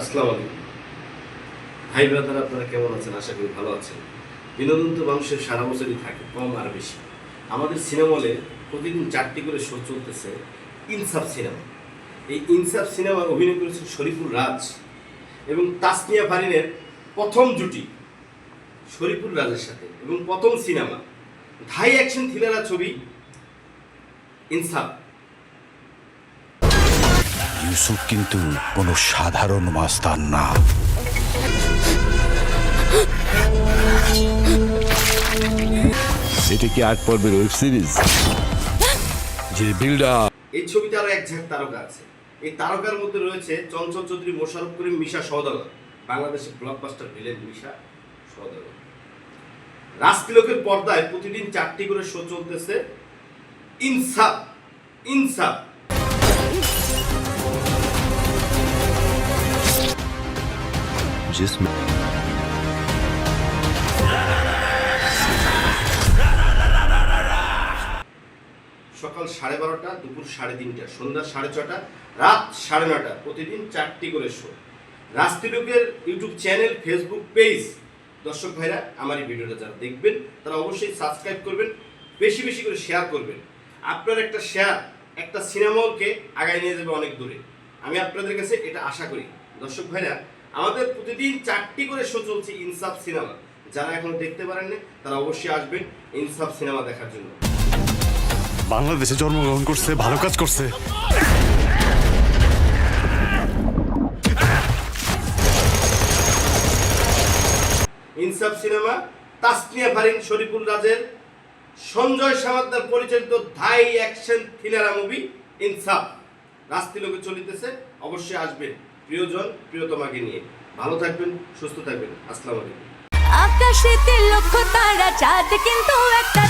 আসসালামু আলাইকুম। ভাই ব্রাদার, আপনারা কেমন আছেন? আশা করি ভালো আছেন। বিনোদন তো মানুষের সারা বছরই থাকে, কম আর বেশি। আমাদের সিনেমা হলে প্রতিদিন চারটি করে শো চলতেছে ইনসাফ সিনেমা। এই ইনসাফ সিনেমায় অভিনয় করেছেন শরীফুল রাজ এবং তাসনিয়া ফারিনের প্রথম জুটি শরীফুল রাজের সাথে এবং প্রথম সিনেমা। ধাই অ্যাকশন থ্রিলার ছবি ইনসাফ। ইউসুফ কিন্তু কোনো সাধারণ মাস্তান না। এটা কি আট পর্বের ওয়েব সিরিজ? যে বিল্ডার এই ছবিতে আরও এক ঝাঁক তারকা আছে। এই তারকার মধ্যে রয়েছে চঞ্চল চৌধুরী মোশারফ করিম মিশা সওদাগর। বাংলাদেশের ব্লকবাস্টার ভিলেন মিশা সওদাগর। রাজতিলকের পর্দায় প্রতিদিন চারটি করে শো চলতেছে। ইনসাফ ইনসাফ। جسم সকাল সাড়ে বারোটা, দুপুর সাড়ে তিনটা, সন্ধ্যা সাড়ে ছটা রাত সাড়ে নটা প্রতিদিন চারটি করে শো রাস্তিলোকের ইউটিউব চ্যানেল ফেসবুক পেজ দর্শক ভাইরা আমার এই ভিডিওটা যারা দেখবেন, তারা অবশ্যই সাবস্ক্রাইব করবেন, বেশি বেশি করে শেয়ার করবেন। আপনার একটা শেয়ার একটা সিনেমা হলকে আগায় নিয়ে যাবে অনেক দূরে। আমি আপনাদের কাছে এটা আশা করি। দর্শক ভাইরা আমাদের প্রতিদিন চারটি করে শো চলছে ইনসাফ সিনেমা। যারা এখন দেখতে পারেননি তারা অবশ্যই আসবেন ইনসাফ সিনেমা দেখার জন্য। বাংলাদেশে জন্মগ্রহণ করছে ভালো কাজ করছে। ইনসাফ সিনেমা তাসনিয়া ফারিন শরীফুল রাজের সঞ্জয় সামাদ্দার পরিচালিত ধাই অ্যাকশন থ্রিলার মুভি ইনসাফ। রাস্তিলোকে চলিতেছে অবশ্যই আসবেন। প্রিয়জন প্রিয়তমাকে নিয়ে। ভালো থাকবেন, সুস্থ থাকবেন। আসসালামু আলাইকুম। আকাশেতে লক্ষ তারা চাঁদ, কিন্তু একটা